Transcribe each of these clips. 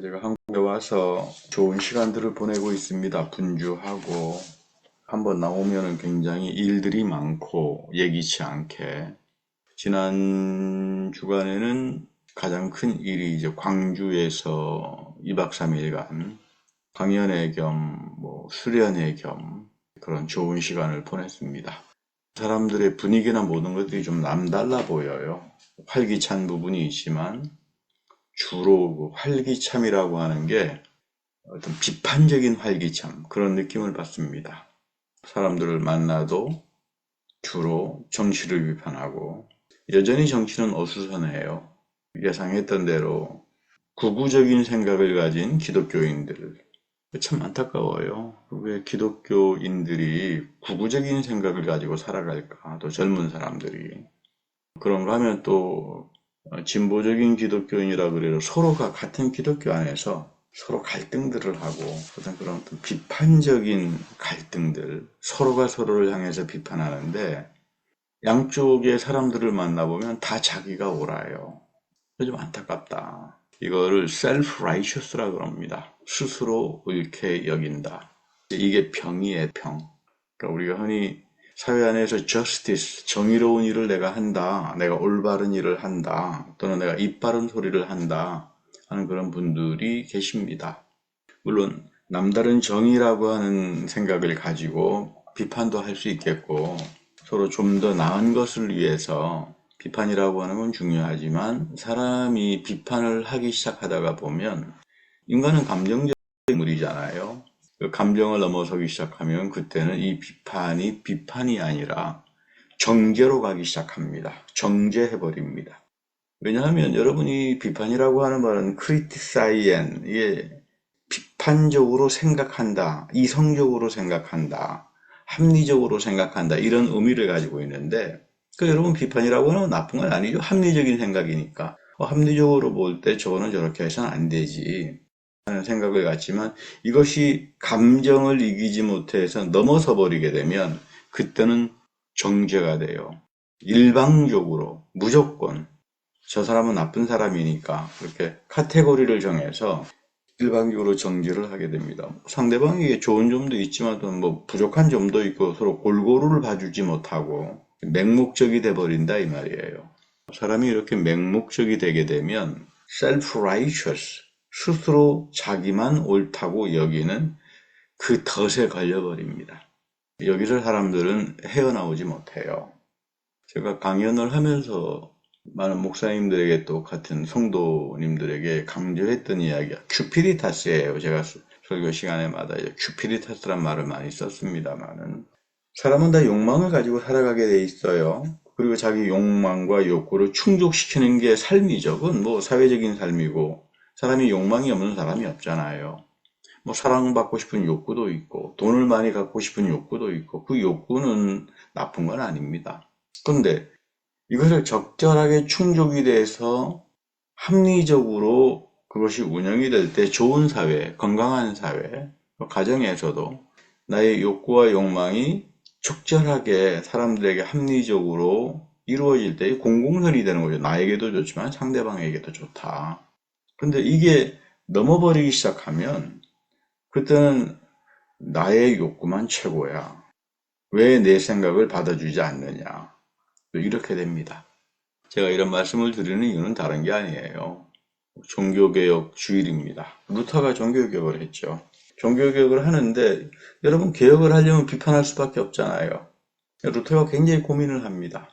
제가 한국에 와서 좋은 시간들을 보내고 있습니다. 분주하고 한번 나오면은 굉장히 일들이 많고 예기치 않게 지난 주간에는 가장 큰 일이 이제 광주에서 2박 3일간 강연회 겸 뭐 수련회 겸 그런 좋은 시간을 보냈습니다. 사람들의 분위기나 모든 것들이 좀 남달라 보여요. 활기찬 부분이 있지만 주로 그 활기참이라고 하는 게 어떤 비판적인 활기참 그런 느낌을 받습니다. 사람들을 만나도 주로 정치를 비판하고 여전히 정치는 어수선해요. 예상했던 대로 구구적인 생각을 가진 기독교인들 참 안타까워요. 왜 기독교인들이 구구적인 생각을 가지고 살아갈까? 또 젊은 사람들이 그런가 하면 또 진보적인 기독교인이라 그래도 서로가 같은 기독교 안에서 서로 갈등들을 하고 어떤 그런 어떤 비판적인 갈등들 서로가 서로를 향해서 비판하는데 양쪽의 사람들을 만나보면 다 자기가 옳아요. 좀 안타깝다. 이거를 self-righteous라고 합니다. 스스로 옳게 여긴다. 이게 병이에요, 병. 그러니까 우리가 흔히 사회 안에서 justice, 정의로운 일을 내가 한다, 내가 올바른 일을 한다, 또는 내가 입 바른 소리를 한다 하는 그런 분들이 계십니다. 물론 남다른 정의라고 하는 생각을 가지고 비판도 할 수 있겠고 서로 좀 더 나은 것을 위해서 비판이라고 하는 건 중요하지만 사람이 비판을 하기 시작하다가 보면 인간은 감정적 인물이잖아요. 그 감정을 넘어서기 시작하면 그때는 이 비판이 비판이 아니라 정죄로 가기 시작합니다. 정죄해버립니다. 왜냐하면 여러분이 비판이라고 하는 말은 크리티사이엔 이게 비판적으로 생각한다, 이성적으로 생각한다, 합리적으로 생각한다 이런 의미를 가지고 있는데 그 여러분 비판이라고 하는 건 나쁜 건 아니죠. 합리적인 생각이니까. 어, 합리적으로 볼 때 저거는 저렇게 해서는 안 되지. 하는 생각을 갖지만 이것이 감정을 이기지 못해서 넘어서 버리게 되면 그때는 정죄가 돼요. 일방적으로 무조건 저 사람은 나쁜 사람이니까 그렇게 카테고리를 정해서 일방적으로 정죄를 하게 됩니다. 상대방에게 좋은 점도 있지만 또뭐 부족한 점도 있고 서로 골고루를 봐주지 못하고 맹목적이 돼버린다 이 말이에요. 사람이 이렇게 맹목적이 되게 되면 self-righteous 스스로 자기만 옳다고 여기는 그 덫에 걸려버립니다. 여기서 사람들은 헤어나오지 못해요. 제가 강연을 하면서 많은 목사님들에게 또 같은 성도님들에게 강조했던 이야기가 큐피리타스예요. 제가 설교 시간에마다 큐피리타스란 말을 많이 썼습니다만은 사람은 다 욕망을 가지고 살아가게 돼 있어요. 그리고 자기 욕망과 욕구를 충족시키는 게 삶이죠. 그건 뭐 사회적인 삶이고 사람이 욕망이 없는 사람이 없잖아요. 뭐 사랑받고 싶은 욕구도 있고 돈을 많이 갖고 싶은 욕구도 있고 그 욕구는 나쁜 건 아닙니다. 그런데 이것을 적절하게 충족이 돼서 합리적으로 그것이 운영이 될 때 좋은 사회, 건강한 사회, 가정에서도 나의 욕구와 욕망이 적절하게 사람들에게 합리적으로 이루어질 때 공공선이 되는 거죠. 나에게도 좋지만 상대방에게도 좋다. 근데 이게 넘어버리기 시작하면 그때는 나의 욕구만 최고야. 왜 내 생각을 받아주지 않느냐. 이렇게 됩니다. 제가 이런 말씀을 드리는 이유는 다른 게 아니에요. 종교개혁 주일입니다. 루터가 종교개혁을 했죠. 종교개혁을 하는데 여러분 개혁을 하려면 비판할 수밖에 없잖아요. 루터가 굉장히 고민을 합니다.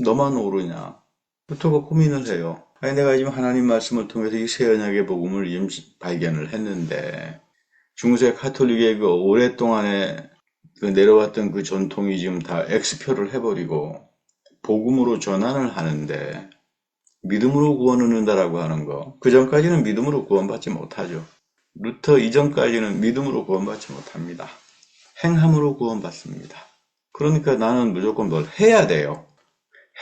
너만 오르냐? 루터가 고민을 해요. 아니 내가 지금 하나님 말씀을 통해서 이 새 언약의 복음을 발견을 했는데 중세 카톨릭의 그 오랫동안에 그 내려왔던 그 전통이 지금 다 엑스표를 해버리고 복음으로 전환을 하는데 믿음으로 구원을 얻는다라고 하는 거. 그 전까지는 믿음으로 구원받지 못하죠. 루터 이전까지는 믿음으로 구원받지 못합니다. 행함으로 구원받습니다. 그러니까 나는 무조건 뭘 해야 돼요.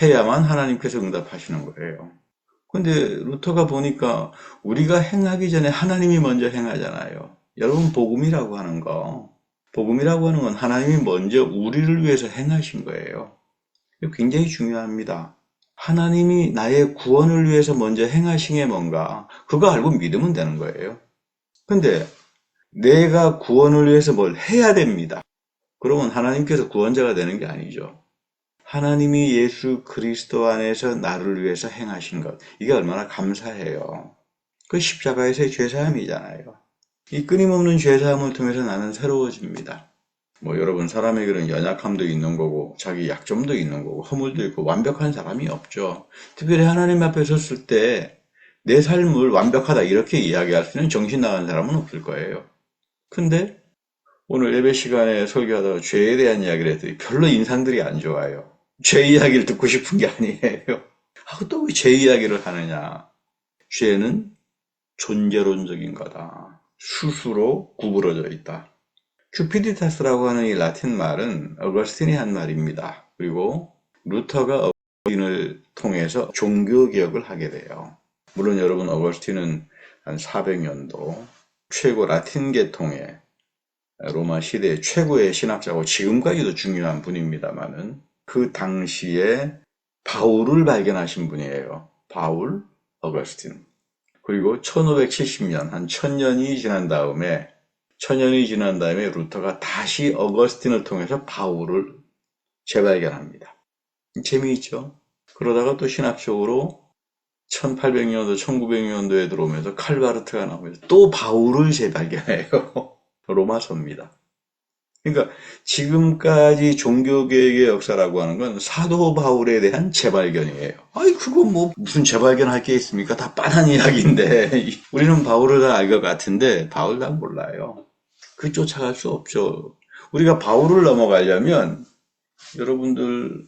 해야만 하나님께서 응답하시는 거예요. 근데 루터가 보니까 우리가 행하기 전에 하나님이 먼저 행하잖아요. 여러분 복음이라고 하는 거 복음이라고 하는 건 하나님이 먼저 우리를 위해서 행하신 거예요. 굉장히 중요합니다. 하나님이 나의 구원을 위해서 먼저 행하신 게 뭔가 그거 알고 믿으면 되는 거예요. 근데 내가 구원을 위해서 뭘 해야 됩니다. 그러면 하나님께서 구원자가 되는 게 아니죠. 하나님이 예수 그리스도 안에서 나를 위해서 행하신 것. 이게 얼마나 감사해요. 그 십자가에서의 죄사함이잖아요. 이 끊임없는 죄사함을 통해서 나는 새로워집니다. 뭐 여러분 사람에게는 연약함도 있는 거고 자기 약점도 있는 거고 허물도 있고 완벽한 사람이 없죠. 특별히 하나님 앞에 섰을 때 내 삶을 완벽하다 이렇게 이야기할 수 있는 정신 나간 사람은 없을 거예요. 근데 오늘 예배 시간에 설교하다가 죄에 대한 이야기를 했더니 별로 인상들이 안 좋아요. 죄 이야기를 듣고 싶은 게 아니에요. 아, 또왜 죄 이야기를 하느냐. 죄는 존재론적인 거다. 스스로 구부러져 있다. 큐피디타스라고 하는 이 라틴 말은 어거스틴이 한 말입니다. 그리고 루터가 어거스틴을 통해서 종교 개혁을 하게 돼요. 물론 여러분 어거스틴은 한 400년도 최고 라틴 계통의 로마 시대의 최고의 신학자고 지금까지도 중요한 분입니다만은 그 당시에 바울을 발견하신 분이에요. 바울 어거스틴. 그리고 1570년 한 천년이 지난 다음에 천년이 지난 다음에 루터가 다시 어거스틴을 통해서 바울을 재발견합니다. 재미있죠? 그러다가 또 신학적으로 1800년도, 1900년도에 들어오면서 칼바르트가 나오면서 또 바울을 재발견해요. 로마서입니다. 그러니까 지금까지 종교개혁의 역사라고 하는 건 사도 바울에 대한 재발견이에요. 아이 그거 뭐 무슨 재발견할 게 있습니까? 다 빤한 이야기인데 우리는 바울을 다 알 것 같은데 바울 다 몰라요. 그 쫓아갈 수 없죠. 우리가 바울을 넘어가려면 여러분들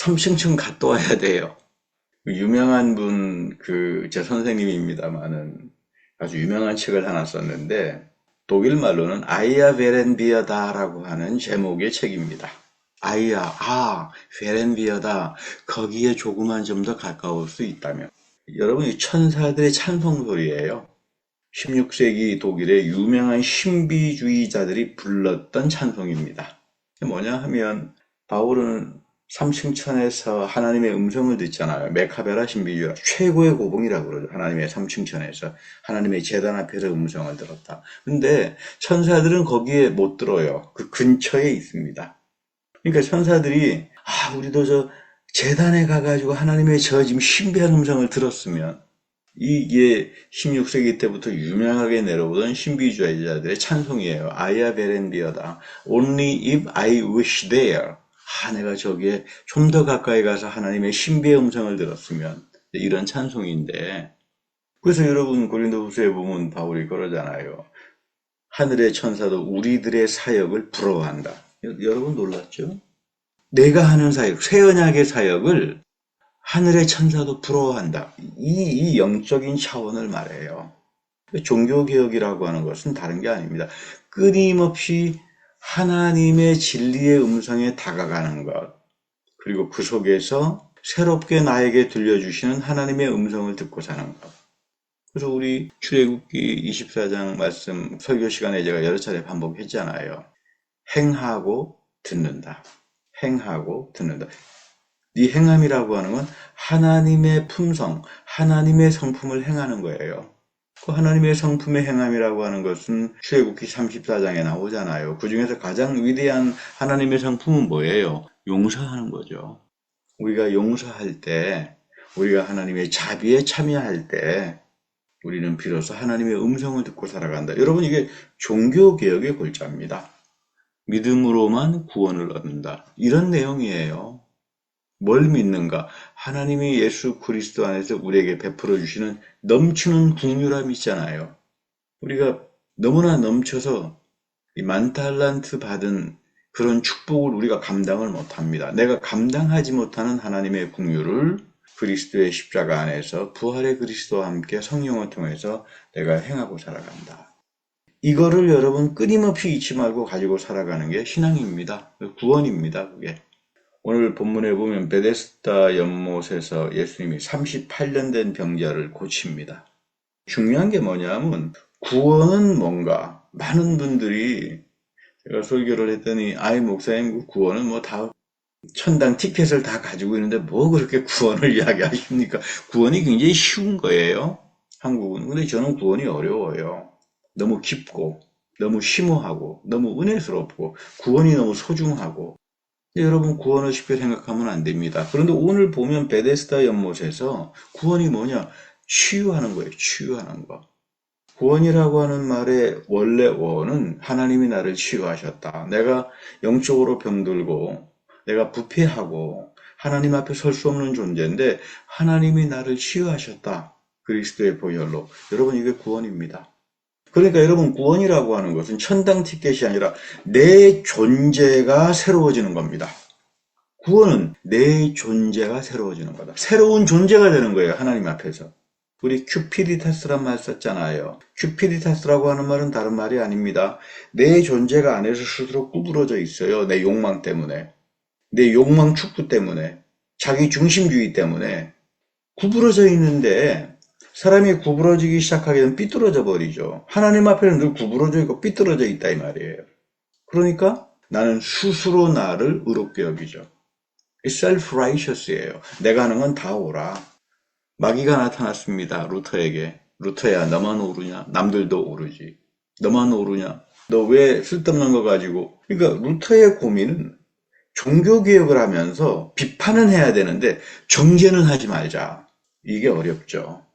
3층층 갔다 와야 돼요. 유명한 분, 그, 제 선생님입니다만은 아주 유명한 책을 하나 썼는데, 독일 말로는 아이야 베렌비어다라고 하는 제목의 책입니다. 아이야, 아, 베렌비어다. 거기에 조금만 좀 더 가까울 수 있다면. 여러분, 이 천사들의 찬송 소리예요. 16세기 독일의 유명한 신비주의자들이 불렀던 찬송입니다. 뭐냐 하면, 바울은 삼층천에서 하나님의 음성을 듣잖아요. 메카베라 신비주의 최고의 고봉이라고 그러죠. 하나님의 삼층천에서 하나님의 재단 앞에서 음성을 들었다. 근데 천사들은 거기에 못 들어요. 그 근처에 있습니다. 그러니까 천사들이 아 우리도 저 재단에 가가지고 하나님의 저 지금 신비한 음성을 들었으면 이게 16세기 때부터 유명하게 내려오던 신비주의자들의 찬송이에요. 아야 베렌비어다. Only if I wish there. 아, 내가 저기에 좀 더 가까이 가서 하나님의 신비의 음성을 들었으면 이런 찬송인데 그래서 여러분 고린도후서에 보면 바울이 그러잖아요. 하늘의 천사도 우리들의 사역을 부러워한다. 여- 여러분 놀랐죠? 내가 하는 사역, 새 언약의 사역을 하늘의 천사도 부러워한다. 이, 이 영적인 차원을 말해요. 종교개혁이라고 하는 것은 다른 게 아닙니다. 끊임없이 하나님의 진리의 음성에 다가가는 것, 그리고 그 속에서 새롭게 나에게 들려주시는 하나님의 음성을 듣고 사는 것. 그래서 우리 출애굽기 24장 말씀 설교 시간에 제가 여러 차례 반복했잖아요. 행하고 듣는다. 행하고 듣는다. 이 행함이라고 하는 건 하나님의 품성, 하나님의 성품을 행하는 거예요. 그 하나님의 성품의 행함이라고 하는 것은 출애굽기 34장에 나오잖아요. 그 중에서 가장 위대한 하나님의 성품은 뭐예요? 용서하는 거죠. 우리가 용서할 때, 우리가 하나님의 자비에 참여할 때, 우리는 비로소 하나님의 음성을 듣고 살아간다. 여러분, 이게 종교개혁의 골자입니다. 믿음으로만 구원을 얻는다. 이런 내용이에요. 뭘 믿는가? 하나님이 예수 그리스도 안에서 우리에게 베풀어 주시는 넘치는 국률함이 있잖아요. 우리가 너무나 넘쳐서 이 만탈란트 받은 그런 축복을 우리가 감당을 못합니다. 내가 감당하지 못하는 하나님의 국률을 그리스도의 십자가 안에서 부활의 그리스도와 함께 성령을 통해서 내가 행하고 살아간다. 이거를 여러분 끊임없이 잊지 말고 가지고 살아가는 게 신앙입니다. 구원입니다. 그게. 오늘 본문에 보면 베데스다 연못에서 예수님이 38년 된 병자를 고칩니다. 중요한 게 뭐냐면 구원은 뭔가 많은 분들이 제가 설교를 했더니 아이 목사님 그 구원은 뭐 다 천당 티켓을 다 가지고 있는데 뭐 그렇게 구원을 이야기하십니까? 구원이 굉장히 쉬운 거예요. 한국은. 근데 저는 구원이 어려워요. 너무 깊고, 너무 심오하고, 너무 은혜스럽고, 구원이 너무 소중하고. 여러분 구원을 쉽게 생각하면 안 됩니다. 그런데 오늘 보면 베데스다 연못에서 구원이 뭐냐? 치유하는 거예요. 치유하는 거. 구원이라고 하는 말의 원래 원은 하나님이 나를 치유하셨다. 내가 영적으로 병들고 내가 부패하고 하나님 앞에 설 수 없는 존재인데 하나님이 나를 치유하셨다. 그리스도의 보혈로. 여러분 이게 구원입니다. 그러니까 여러분 구원이라고 하는 것은 천당 티켓이 아니라 내 존재가 새로워지는 겁니다. 구원은 내 존재가 새로워지는 거다. 새로운 존재가 되는 거예요. 하나님 앞에서. 우리 큐피디타스란 말 썼잖아요. 큐피디타스라고 하는 말은 다른 말이 아닙니다. 내 존재가 안에서 스스로 구부러져 있어요. 내 욕망 때문에. 내 욕망 축구 때문에. 자기 중심주의 때문에. 구부러져 있는데 사람이 구부러지기 시작하게 되면 삐뚤어져 버리죠. 하나님 앞에는 늘 구부러져 있고 삐뚤어져 있다 이 말이에요. 그러니까 나는 스스로 나를 의롭게 여기죠. self-righteous예요. 내가 하는 건다 옳아. 마귀가 나타났습니다. 루터에게. 루터야, 너만 오르냐? 남들도 오르지. 너만 오르냐? 너 왜 쓸데없는 거 가지고. 그러니까 루터의 고민은 종교개혁을 하면서 비판은 해야 되는데 정죄는 하지 말자. 이게 어렵죠.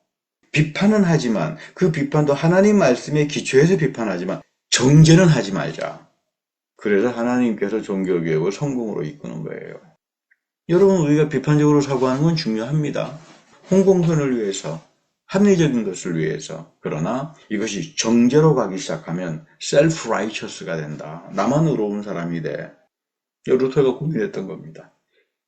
비판은 하지만 그 비판도 하나님 말씀에 기초해서 비판하지만 정죄는 하지 말자. 그래서 하나님께서 종교개혁을 성공으로 이끄는 거예요. 여러분 우리가 비판적으로 사고하는 건 중요합니다. 홍공선을 위해서 합리적인 것을 위해서 그러나 이것이 정제로 가기 시작하면 self-righteous가 된다. 나만 의로운 사람이 돼. 루터가 고민했던 겁니다.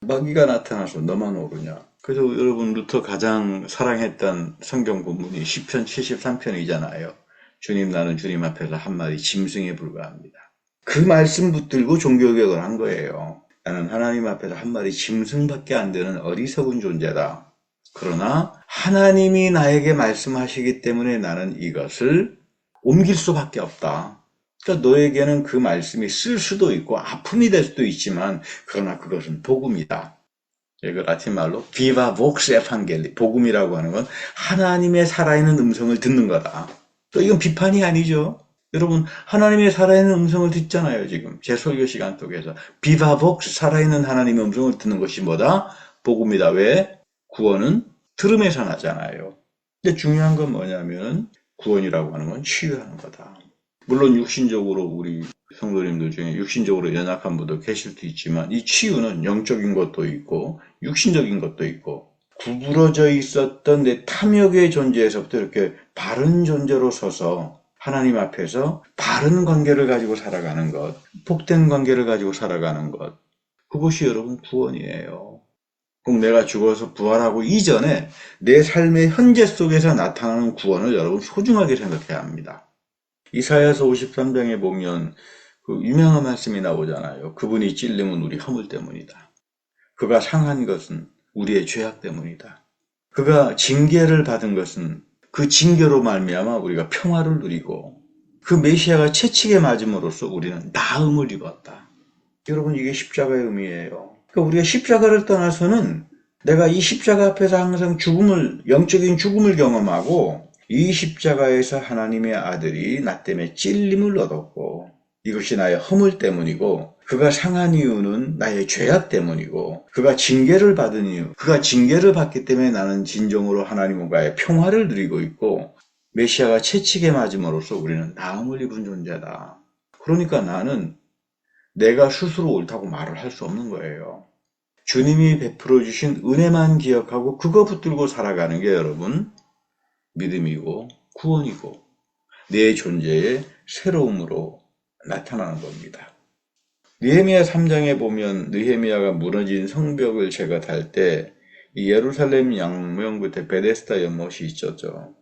마귀가 나타나서 너만 오르냐. 그래서 여러분 루터 가장 사랑했던 성경 본문이 10편 73편이잖아요. 주님 나는 주님 앞에서 한 마디 짐승에 불과합니다. 그 말씀 붙들고 종교개혁을 한 거예요. 나는 하나님 앞에서 한 마디 짐승밖에 안 되는 어리석은 존재다. 그러나 하나님이 나에게 말씀하시기 때문에 나는 이것을 옮길 수밖에 없다. 그러니까 너에게는 그 말씀이 쓸 수도 있고 아픔이 될 수도 있지만 그러나 그것은 복음이다. 이거 라틴 말로 비바 복스 에판겔리 복음이라고 하는 건 하나님의 살아있는 음성을 듣는 거다. 또 이건 비판이 아니죠. 여러분 하나님의 살아있는 음성을 듣잖아요 지금 제 설교 시간 속에서 비바 복스 살아있는 하나님의 음성을 듣는 것이 뭐다? 복음이다. 왜? 구원은 들음에서 나잖아요. 근데 중요한 건 뭐냐면 구원이라고 하는 건 치유하는 거다. 물론 육신적으로 우리 성도님들 중에 육신적으로 연약한 분도 계실 수 있지만 이 치유는 영적인 것도 있고 육신적인 것도 있고 구부러져 있었던 내 탐욕의 존재에서부터 이렇게 바른 존재로 서서 하나님 앞에서 바른 관계를 가지고 살아가는 것, 복된 관계를 가지고 살아가는 것, 그것이 여러분 구원이에요. 꼭 내가 죽어서 부활하고 이전에 내 삶의 현재 속에서 나타나는 구원을 여러분 소중하게 생각해야 합니다. 이사야서 53장에 보면 그 유명한 말씀이 나오잖아요. 그분이 찔림은 우리 허물 때문이다. 그가 상한 것은 우리의 죄악 때문이다. 그가 징계를 받은 것은 그 징계로 말미암아 우리가 평화를 누리고 그 메시아가 채찍에 맞음으로써 우리는 나음을 입었다. 여러분 이게 십자가의 의미예요. 그러니까 우리가 십자가를 떠나서는 내가 이 십자가 앞에서 항상 죽음을 영적인 죽음을 경험하고 이 십자가에서 하나님의 아들이 나 때문에 찔림을 얻었고 이것이 나의 허물 때문이고 그가 상한 이유는 나의 죄악 때문이고 그가 징계를 받은 이유 그가 징계를 받기 때문에 나는 진정으로 하나님과의 평화를 누리고 있고 메시아가 채찍에 맞음으로써 우리는 나음을 입은 존재다. 그러니까 나는 내가 스스로 옳다고 말을 할 수 없는 거예요. 주님이 베풀어 주신 은혜만 기억하고 그거 붙들고 살아가는 게 여러분 믿음이고 구원이고 내 존재의 새로움으로 나타나는 겁니다. 느헤미야 3장에 보면 느헤미야가 무너진 성벽을 제가 탈때 예루살렘 양문 끝에 베데스다 연못이 있었죠.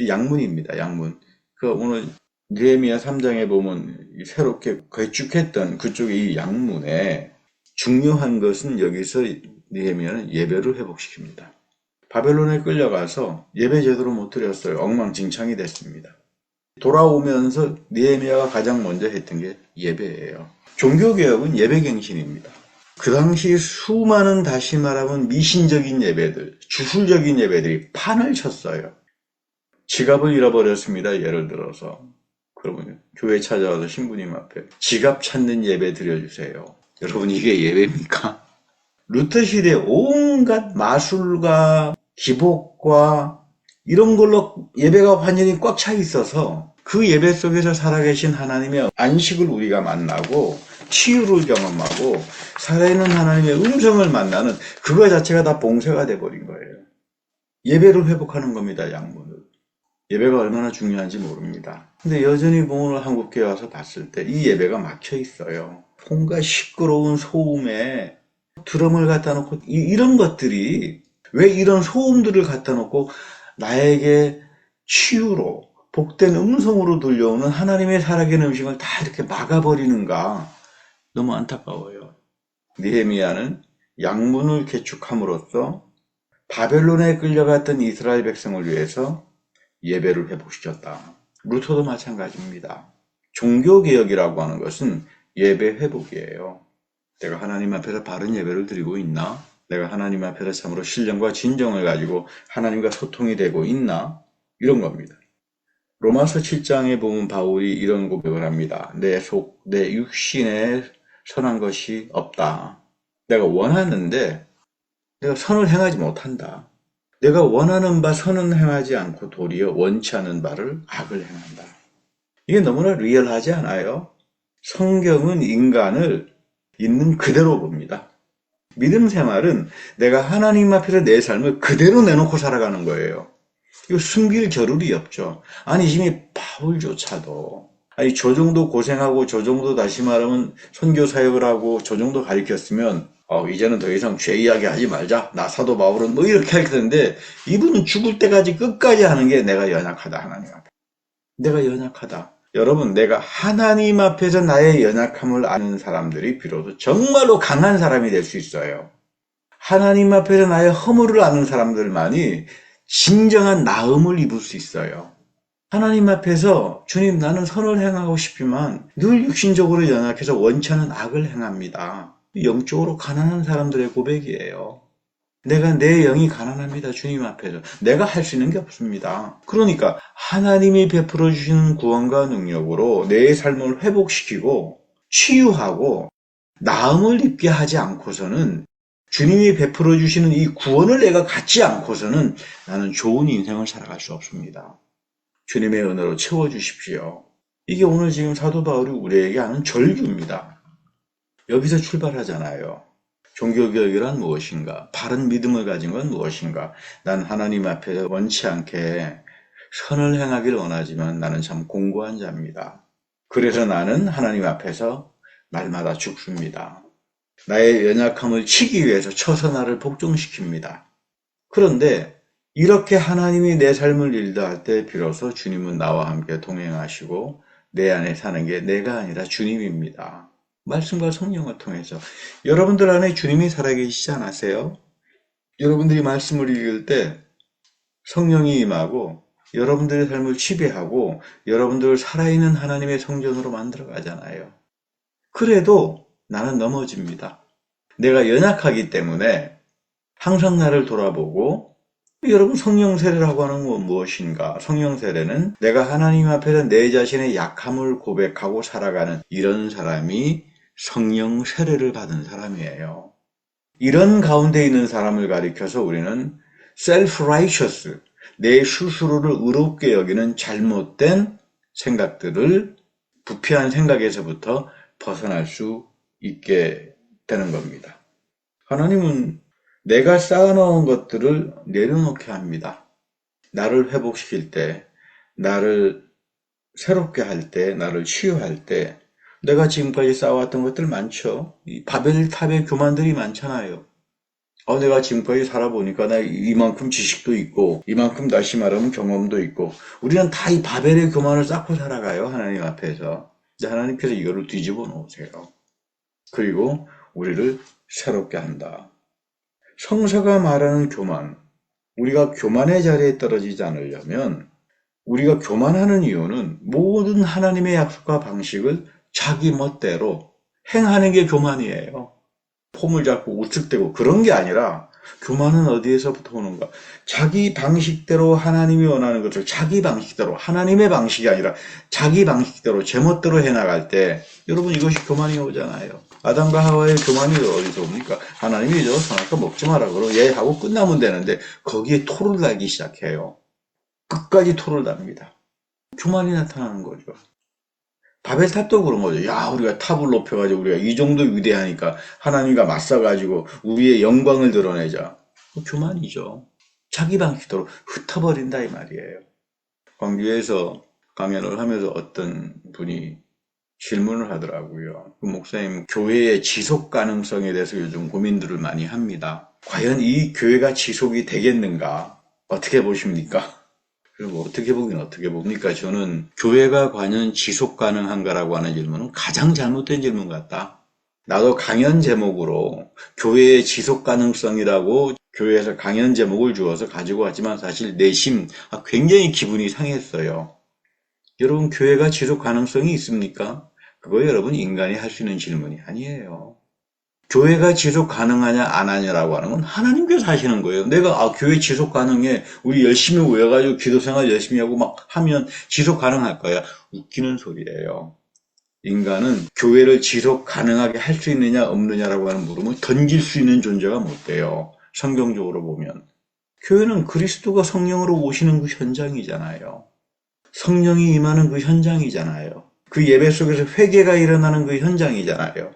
이 양문입니다. 양문. 그 오늘 느헤미야 3장에 보면 새롭게 건축했던 그쪽에 이 양문에 중요한 것은 여기서 느헤미야는 예배를 회복시킵니다. 바벨론에 끌려가서 예배 제대로 못 드렸어요. 엉망진창이 됐습니다. 돌아오면서 느헤미야가 가장 먼저 했던 게 예배예요. 종교개혁은 예배갱신입니다. 그 당시 수많은 다시 말하면 미신적인 예배들, 주술적인 예배들이 판을 쳤어요. 지갑을 잃어버렸습니다. 예를 들어서. 그러면 교회 찾아와서 신부님 앞에 지갑 찾는 예배 드려주세요. 여러분 이게 예배입니까? 루터 시대 온갖 마술과 기복과 이런 걸로 예배가 완전히 꽉 차 있어서 그 예배 속에서 살아계신 하나님의 안식을 우리가 만나고 치유를 경험하고 살아있는 하나님의 음성을 만나는 그거 자체가 다 봉쇄가 돼버린 거예요. 예배를 회복하는 겁니다, 양문을. 예배가 얼마나 중요한지 모릅니다. 근데 여전히 오늘 한국교회 와서 봤을 때 이 예배가 막혀 있어요. 뭔가 시끄러운 소음에 드럼을 갖다 놓고 이, 이런 것들이 왜 이런 소음들을 갖다 놓고 나에게 치유로 복된 음성으로 들려오는 하나님의 살아계는 음식을 다 이렇게 막아버리는가 너무 안타까워요. 니헤미야는 양문을 개축함으로써 바벨론에 끌려갔던 이스라엘 백성을 위해서 예배를 회복시켰다. 루터도 마찬가지입니다. 종교개혁이라고 하는 것은 예배 회복이에요. 내가 하나님 앞에서 바른 예배를 드리고 있나? 내가 하나님 앞에서 참으로 신령과 진정을 가지고 하나님과 소통이 되고 있나? 이런 겁니다. 로마서 7장에 보면 바울이 이런 고백을 합니다. 내 속, 내 육신에 선한 것이 없다. 내가 원하는데 내가 선을 행하지 못한다. 내가 원하는 바 선은 행하지 않고 도리어 원치 않은 바를 악을 행한다. 이게 너무나 리얼하지 않아요? 성경은 인간을 있는 그대로 봅니다. 믿음 생활은 내가 하나님 앞에서 내 삶을 그대로 내놓고 살아가는 거예요. 이거 숨길 겨를이 없죠. 아니, 이미 바울조차도, 아니, 저 정도 고생하고, 저 정도 다시 말하면 선교 사역을 하고, 저 정도 가르쳤으면, 어, 이제는 더 이상 죄 이야기 하지 말자. 나 사도 바울은 뭐 이렇게 하겠는데, 이분은 죽을 때까지 끝까지 하는 게 내가 연약하다, 하나님 앞에. 내가 연약하다. 여러분, 내가 하나님 앞에서 나의 연약함을 아는 사람들이 비로소 정말로 강한 사람이 될 수 있어요. 하나님 앞에서 나의 허물을 아는 사람들만이 진정한 나음을 입을 수 있어요. 하나님 앞에서 주님 나는 선을 행하고 싶지만 늘 육신적으로 연약해서 원치 않은 악을 행합니다. 영적으로 가난한 사람들의 고백이에요. 내가 내 영이 가난합니다. 주님 앞에서. 내가 할 수 있는 게 없습니다. 그러니까 하나님이 베풀어 주시는 구원과 능력으로 내 삶을 회복시키고 치유하고 나음을 입게 하지 않고서는 주님이 베풀어 주시는 이 구원을 내가 갖지 않고서는 나는 좋은 인생을 살아갈 수 없습니다. 주님의 은혜로 채워 주십시오. 이게 오늘 지금 사도 바울이 우리에게 하는 절규입니다. 여기서 출발하잖아요. 종교개혁이란 무엇인가? 바른 믿음을 가진 건 무엇인가? 난 하나님 앞에서 원치 않게 선을 행하기를 원하지만 나는 참 공고한 자입니다. 그래서 나는 하나님 앞에서 날마다 죽습니다. 나의 연약함을 치기 위해서 쳐서 나를 복종시킵니다. 그런데 이렇게 하나님이 내 삶을 인도할 때 비로소 주님은 나와 함께 동행하시고 내 안에 사는 게 내가 아니라 주님입니다. 말씀과 성령을 통해서 여러분들 안에 주님이 살아계시지 않으세요? 여러분들이 말씀을 읽을 때 성령이 임하고 여러분들의 삶을 지배하고 여러분들을 살아있는 하나님의 성전으로 만들어 가잖아요. 그래도 나는 넘어집니다. 내가 연약하기 때문에 항상 나를 돌아보고 여러분 성령 세례라고 하는 건 무엇인가? 성령 세례는 내가 하나님 앞에서 내 자신의 약함을 고백하고 살아가는 이런 사람이 성령 세례를 받은 사람이에요. 이런 가운데 있는 사람을 가리켜서 우리는 self-righteous, 내 스스로를 의롭게 여기는 잘못된 생각들을 부패한 생각에서부터 벗어날 수 있게 되는 겁니다. 하나님은 내가 쌓아놓은 것들을 내려놓게 합니다. 나를 회복시킬 때, 나를 새롭게 할 때, 나를 치유할 때, 내가 지금까지 쌓아왔던 것들 많죠. 이 바벨탑의 교만들이 많잖아요. 어, 내가 지금까지 살아보니까 나 이만큼 지식도 있고, 이만큼 다시 말하면 경험도 있고, 우리는 다 이 바벨의 교만을 쌓고 살아가요, 하나님 앞에서. 이제 하나님께서 이거를 뒤집어 놓으세요. 그리고 우리를 새롭게 한다. 성서가 말하는 교만, 우리가 교만의 자리에 떨어지지 않으려면 우리가 교만하는 이유는 모든 하나님의 약속과 방식을 자기 멋대로 행하는 게 교만이에요. 폼을 잡고 우측대고 그런 게 아니라 교만은 어디에서부터 오는가? 자기 방식대로 하나님이 원하는 것을 자기 방식대로 하나님의 방식이 아니라 자기 방식대로 제멋대로 해나갈 때 여러분 이것이 교만이 오잖아요. 아담과 하와의 교만이 어디서 옵니까? 하나님이 저 선악과 먹지 마라 그러고 얘 하고 끝나면 되는데 거기에 토를 달기 시작해요. 끝까지 토를 답니다. 교만이 나타나는 거죠. 바벨탑도 그런 거죠. 야, 우리가 탑을 높여가지고 우리가 이 정도 위대하니까 하나님과 맞서가지고 우리의 영광을 드러내자. 그 교만이죠. 자기 방식대로 흩어버린다 이 말이에요. 광주에서 강연을 하면서 어떤 분이 질문을 하더라고요. 그 목사님, 교회의 지속 가능성에 대해서 요즘 고민들을 많이 합니다. 과연 이 교회가 지속이 되겠는가? 어떻게 보십니까? 그리고 어떻게 보긴 어떻게 봅니까? 저는 교회가 과연 지속 가능한가라고 하는 질문은 가장 잘못된 질문 같다. 나도 강연 제목으로 교회의 지속 가능성이라고 교회에서 강연 제목을 주어서 가지고 왔지만 사실 내심 아, 굉장히 기분이 상했어요. 여러분 교회가 지속 가능성이 있습니까? 그거 여러분 인간이 할 수 있는 질문이 아니에요. 교회가 지속 가능하냐 안 하냐라고 하는 건 하나님께서 하시는 거예요. 내가 아 교회 지속 가능해 우리 열심히 모여가지고 기도생활 열심히 하고 막 하면 지속 가능할 거야. 웃기는 소리예요. 인간은 교회를 지속 가능하게 할 수 있느냐 없느냐라고 하는 물음을 던질 수 있는 존재가 못 돼요. 성경적으로 보면 교회는 그리스도가 성령으로 오시는 그 현장이잖아요. 성령이 임하는 그 현장이잖아요. 그 예배 속에서 회개가 일어나는 그 현장이잖아요.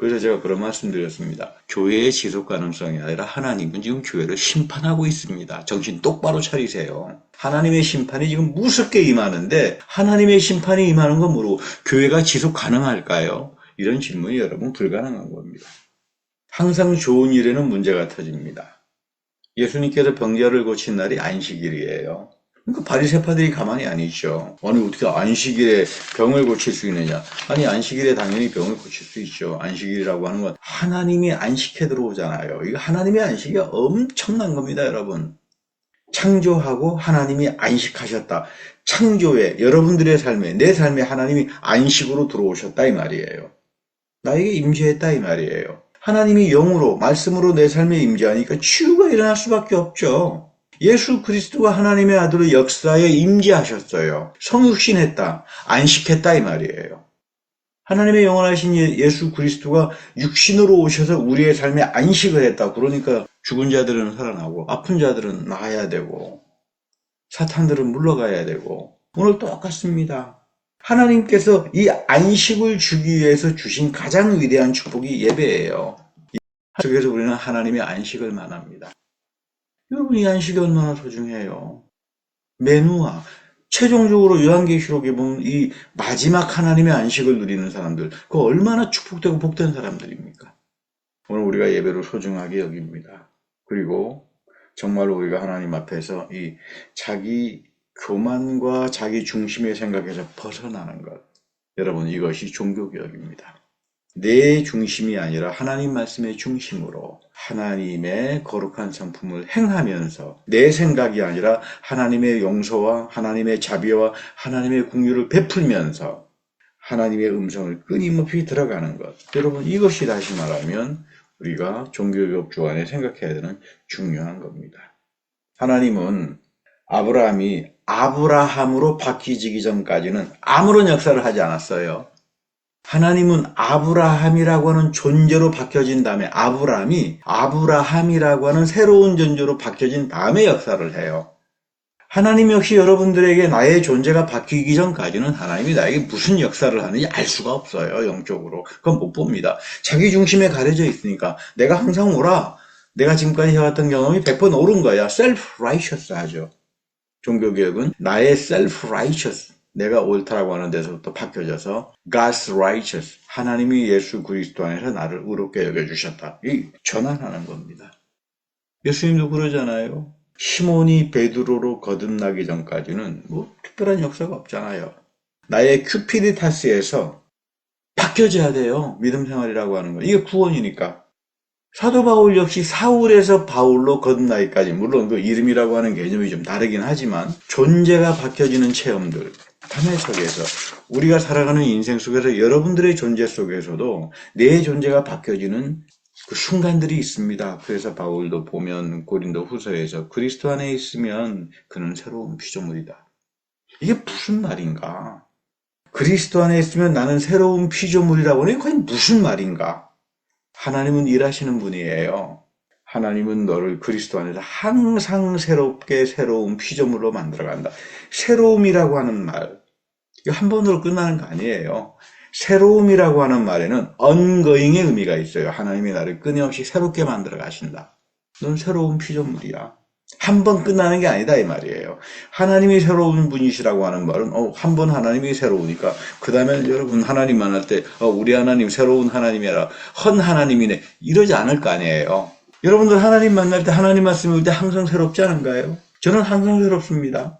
그래서 제가 그런 말씀 드렸습니다. 교회의 지속 가능성이 아니라 하나님은 지금 교회를 심판하고 있습니다. 정신 똑바로 차리세요. 하나님의 심판이 지금 무섭게 임하는데 하나님의 심판이 임하는 건 모르고 교회가 지속 가능할까요? 이런 질문이 여러분 불가능한 겁니다. 항상 좋은 일에는 문제가 터집니다. 예수님께서 병자를 고친 날이 안식일이에요. 그러니까 바리새파들이 가만히 안 있죠. 아니 어떻게 안식일에 병을 고칠 수 있느냐? 아니 안식일에 당연히 병을 고칠 수 있죠. 안식일이라고 하는 건 하나님이 안식해 들어오잖아요. 이거 하나님의 안식이 엄청난 겁니다, 여러분. 창조하고 하나님이 안식하셨다. 창조에 여러분들의 삶에 내 삶에 하나님이 안식으로 들어오셨다 이 말이에요. 나에게 임재했다 이 말이에요. 하나님이 영으로 말씀으로 내 삶에 임재하니까 치유가 일어날 수밖에 없죠. 예수 그리스도가 하나님의 아들로 역사에 임재하셨어요. 성육신했다. 안식했다 이 말이에요. 하나님의 영원하신 예- 예수 그리스도가 육신으로 오셔서 우리의 삶에 안식을 했다. 그러니까 죽은 자들은 살아나고 아픈 자들은 나아야 되고 사탄들은 물러가야 되고 오늘 똑같습니다. 하나님께서 이 안식을 주기 위해서 주신 가장 위대한 축복이 예배예요. 이 속에서 우리는 하나님의 안식을 만납니다. 여러분 이 안식이 얼마나 소중해요. 메누아 최종적으로 요한계시록에 보면 이 마지막 하나님의 안식을 누리는 사람들 그 얼마나 축복되고 복된 사람들입니까? 오늘 우리가 예배를 소중하게 여깁니다. 그리고 정말로 우리가 하나님 앞에서 이 자기 교만과 자기 중심의 생각에서 벗어나는 것 여러분 이것이 종교개혁입니다. 내 중심이 아니라 하나님 말씀의 중심으로 하나님의 거룩한 성품을 행하면서 내 생각이 아니라 하나님의 용서와 하나님의 자비와 하나님의 궁유를 베풀면서 하나님의 음성을 끊임없이 들어가는 것. 여러분 이것이 다시 말하면 우리가 종교개혁 주안에 생각해야 되는 중요한 겁니다. 하나님은 아브라함이 아브라함으로 바뀌지기 전까지는 아무런 역사를 하지 않았어요. 하나님은 아브라함이라고 하는 존재로 바뀌어진 다음에 아브라함이 아브라함이라고 하는 새로운 존재로 바뀌어진 다음에 역사를 해요. 하나님 역시 여러분들에게 나의 존재가 바뀌기 전까지는 하나님이 나에게 무슨 역사를 하는지 알 수가 없어요. 영적으로. 그건 못 봅니다. 자기 중심에 가려져 있으니까 내가 항상 오라. 내가 지금까지 해왔던 경험이 100번 옳은 거야. self-righteous 하죠. 종교개혁은 나의 self-righteous 내가 옳다라고 하는 데서부터 바뀌어져서 God's righteous 하나님이 예수 그리스도 안에서 나를 의롭게 여겨 주셨다. 이 전환하는 겁니다. 예수님도 그러잖아요. 시몬이 베드로로 거듭나기 전까지는 뭐 특별한 역사가 없잖아요. 나의 큐피디타스에서 바뀌어져야 돼요. 믿음 생활이라고 하는 거. 이게 구원이니까. 사도 바울 역시 사울에서 바울로 거듭나기까지 물론 그 이름이라고 하는 개념이 좀 다르긴 하지만 존재가 바뀌어지는 체험들 삶의 속에서 우리가 살아가는 인생 속에서 여러분들의 존재 속에서도 내 존재가 바뀌어지는 그 순간들이 있습니다. 그래서 바울도 보면 고린도 후서에서 그리스도 안에 있으면 그는 새로운 피조물이다. 이게 무슨 말인가? 그리스도 안에 있으면 나는 새로운 피조물이라고 하니 그게 무슨 말인가? 하나님은 일하시는 분이에요. 하나님은 너를 그리스도 안에서 항상 새롭게 새로운 피조물로 만들어간다. 새로움이라고 하는 말, 이거 한 번으로 끝나는 거 아니에요. 새로움이라고 하는 말에는 언거잉의 의미가 있어요. 하나님이 나를 끊임없이 새롭게 만들어 가신다. 넌 새로운 피조물이야. 한 번 끝나는 게 아니다 이 말이에요. 하나님이 새로운 분이시라고 하는 말은 어, 한 번 하나님이 새로우니까 그 다음에 여러분 하나님 만날 때 어, 우리 하나님 새로운 하나님이라 헌 하나님이네 이러지 않을 거 아니에요. 여러분들 하나님 만날 때 하나님 말씀 읽을 때 항상 새롭지 않은가요? 저는 항상 새롭습니다.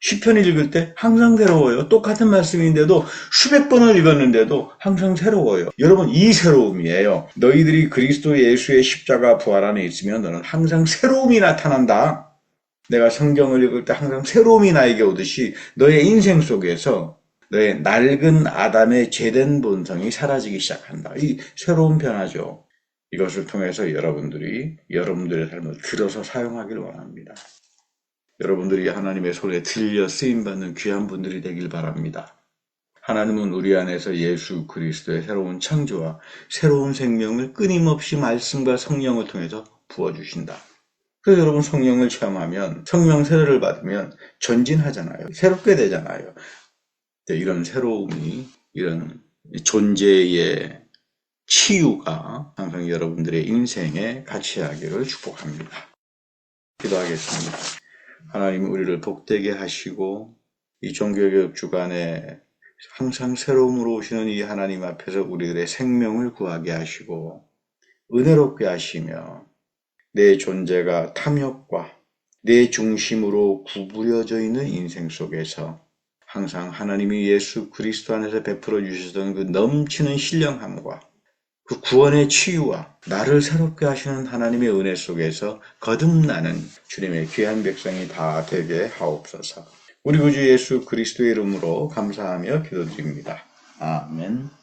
시편 읽을 때 항상 새로워요. 똑같은 말씀인데도 수백 번을 읽었는데도 항상 새로워요. 여러분 이 새로움이에요. 너희들이 그리스도 예수의 십자가 부활 안에 있으면 너는 항상 새로움이 나타난다. 내가 성경을 읽을 때 항상 새로움이 나에게 오듯이 너의 인생 속에서 너의 낡은 아담의 죄된 본성이 사라지기 시작한다. 이 새로운 변화죠. 이것을 통해서 여러분들이 여러분들의 삶을 들어서 사용하길 원합니다. 여러분들이 하나님의 손에 들려 쓰임받는 귀한 분들이 되길 바랍니다. 하나님은 우리 안에서 예수 그리스도의 새로운 창조와 새로운 생명을 끊임없이 말씀과 성령을 통해서 부어주신다. 그래서 여러분 성령을 체험하면 성령 세례를 받으면 전진하잖아요. 새롭게 되잖아요. 네, 이런 새로움이 이런 존재의 치유가 항상 여러분들의 인생에 같이 하기를 축복합니다. 기도하겠습니다. 하나님 우리를 복되게 하시고 이 종교개혁 주간에 항상 새로움으로 오시는 이 하나님 앞에서 우리들의 생명을 구하게 하시고 은혜롭게 하시며 내 존재가 탐욕과 내 중심으로 구부려져 있는 인생 속에서 항상 하나님이 예수 그리스도 안에서 베풀어 주셨던 그 넘치는 신령함과 그 구원의 치유와 나를 새롭게 하시는 하나님의 은혜 속에서 거듭나는 주님의 귀한 백성이 다 되게 하옵소서. 우리 구주 예수 그리스도의 이름으로 감사하며 기도드립니다. 아멘.